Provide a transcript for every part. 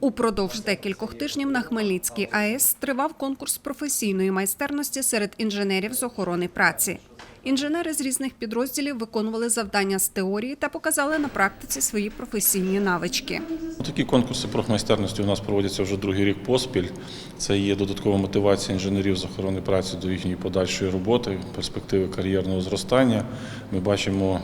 Упродовж декількох тижнів на Хмельницькій АЕС тривав конкурс професійної майстерності серед інженерів з охорони праці. Інженери з різних підрозділів виконували завдання з теорії та показали на практиці свої професійні навички. Такі конкурси профмайстерності у нас проводяться вже другий рік поспіль. Це є додаткова мотивація інженерів з охорони праці до їхньої подальшої роботи, перспективи кар'єрного зростання. Ми бачимо,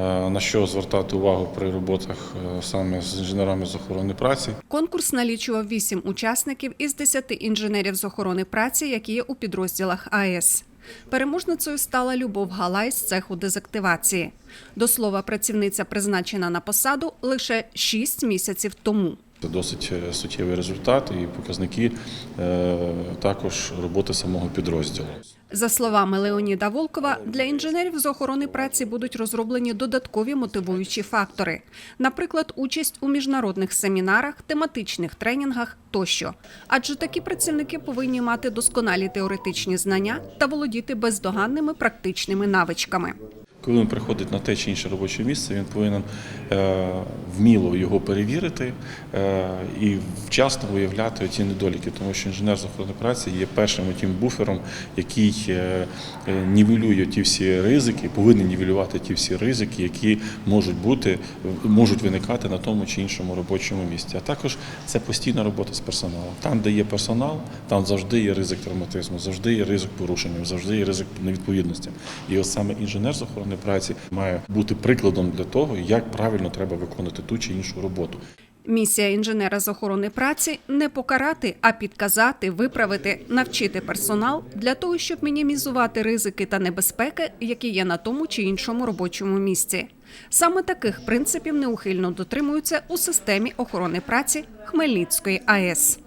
на що звертати увагу при роботах е, саме з інженерами з охорони праці. Конкурс налічував вісім учасників із десяти інженерів з охорони праці, які є у підрозділах АЕС. Переможницею стала Любов Галай з цеху дезактивації. До слова, працівниця призначена на посаду лише шість місяців тому. Це досить е, суттєвий результат і показники е, також роботи самого підрозділу. За словами Леоніда Волкова, для інженерів з охорони праці будуть розроблені додаткові мотивуючі фактори, наприклад, участь у міжнародних семінарах, тематичних тренінгах тощо. Адже такі працівники повинні мати досконалі теоретичні знання та володіти бездоганними практичними навичками. Коли він приходить на те чи інше робоче місце, він повинен е, вміло його перевірити е, і вчасно виявляти ті недоліки, тому що інженер з охорони праці є першим тим буфером, який е, нівелює ті всі ризики, повинен нівелювати ті всі ризики, які можуть бути, можуть виникати на тому чи іншому робочому місці. А також це постійна робота з персоналом. Там, де є персонал, там завжди є ризик травматизму, завжди є ризик порушення, завжди є ризик невідповідності. І от саме інженер з охорони праці має бути прикладом для того, як правильно треба виконувати ту чи іншу роботу. Місія інженера з охорони праці не покарати, а підказати, виправити, навчити персонал для того, щоб мінімізувати ризики та небезпеки, які є на тому чи іншому робочому місці. Саме таких принципів неухильно дотримуються у системі охорони праці Хмельницької АЕС.